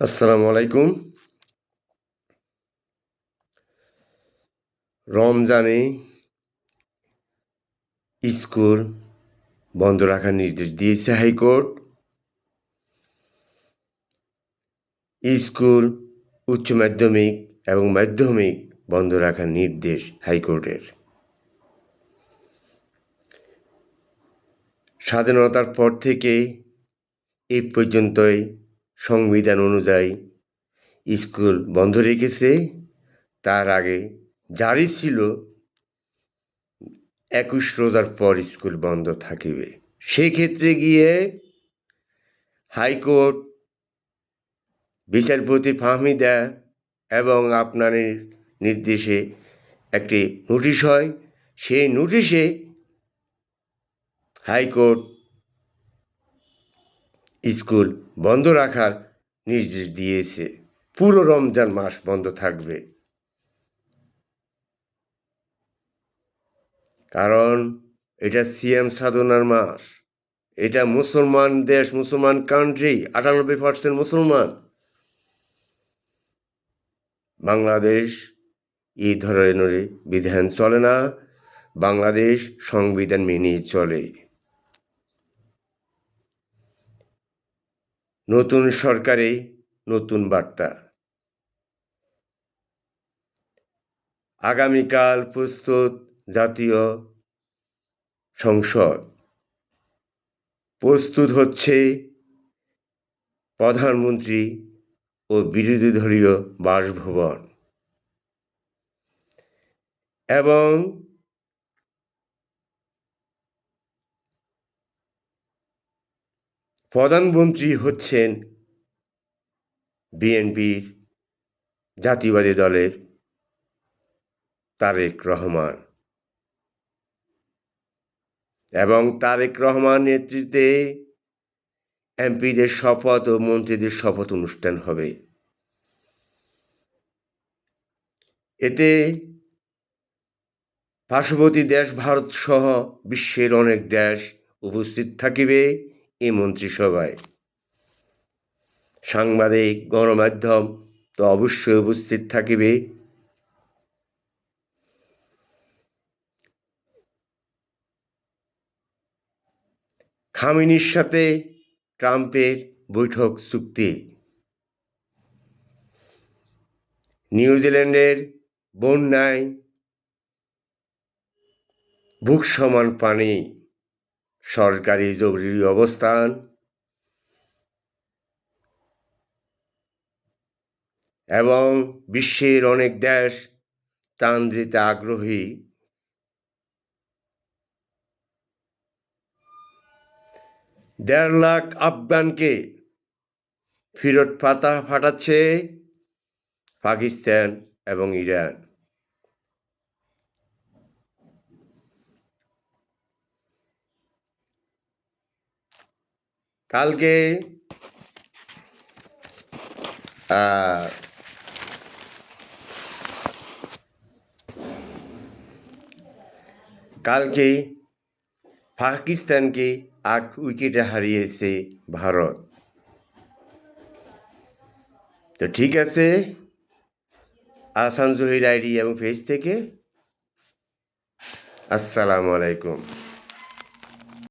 আসসালামু আলাইকুম। রমজানে স্কুল বন্ধ রাখার নির্দেশ দিয়েছে হাইকোর্ট। স্কুল উচ্চ মাধ্যমিক এবং মাধ্যমিক বন্ধ রাখার নির্দেশ হাইকোর্টের। স্বাধীনতার পর থেকে এই পর্যন্তই সংবিধান অনুযায়ী স্কুল বন্ধ রেখেছে, তার আগে জারি ছিল একুশ রোজার পর স্কুল বন্ধ থাকিবে। সেক্ষেত্রে গিয়ে হাইকোর্ট, বিচারপতি ফাহমিদা এবং আপনার নির্দেশে একটি নোটিশ হয়। সেই নোটিশে হাইকোর্ট স্কুল বন্ধ রাখার নির্দেশ দিয়েছে। পুরো রমজান মাস বন্ধ থাকবে। কারণ এটা সিএম সাধনার মাস। এটা মুসলমান দেশ, মুসলমান কান্ট্রি আটানব্বই পার্সেন্ট মুসলমান। বাংলাদেশ এই ধরনের বিধান চলে না। বাংলাদেশ সংবিধান মেনেই চলে। নতুন সরকারে নতুন বার্তা। আগামীকাল প্রস্তুত জাতীয় সংসদ। প্রস্তুত হচ্ছে প্রধানমন্ত্রী ও বিরোধী দলীয় বাসভবন। এবং প্রধানমন্ত্রী হচ্ছেন বিএনপির জাতীয়বাদী দলের তারেক রহমান। এবং তারেক রহমান নেতৃত্বে এমপিদের শপথ ও মন্ত্রীদের শপথ অনুষ্ঠান হবে। এতে পার্শ্ববর্তী দেশ ভারত সহ বিশ্বের অনেক দেশ উপস্থিত থাকিবে। এই মন্ত্রিসভায়। সাংবাদিক, গণমাধ্যম তো অবশ্যই উপস্থিত থাকিবে। খামিনির সাথে ট্রাম্পের বৈঠক চুক্তি। নিউজিল্যান্ডের বন্যায় বুক সমান পানি সরকারি জরুরি অবস্থান। এবং বিশ্বের অনেক দেশ দিতে আগ্রহী। দেড় লাখ আফগানকে ফেরত পাতা ফাটাচ্ছে পাকিস্তান এবং ইরান। কালকে কালকে পাকিস্তানকে আট উইকেটে হারিয়েছে ভারত। তো ঠিক আছে, আসান জহির আইডি এবং ফেস থেকে। আসসালামু আলাইকুম।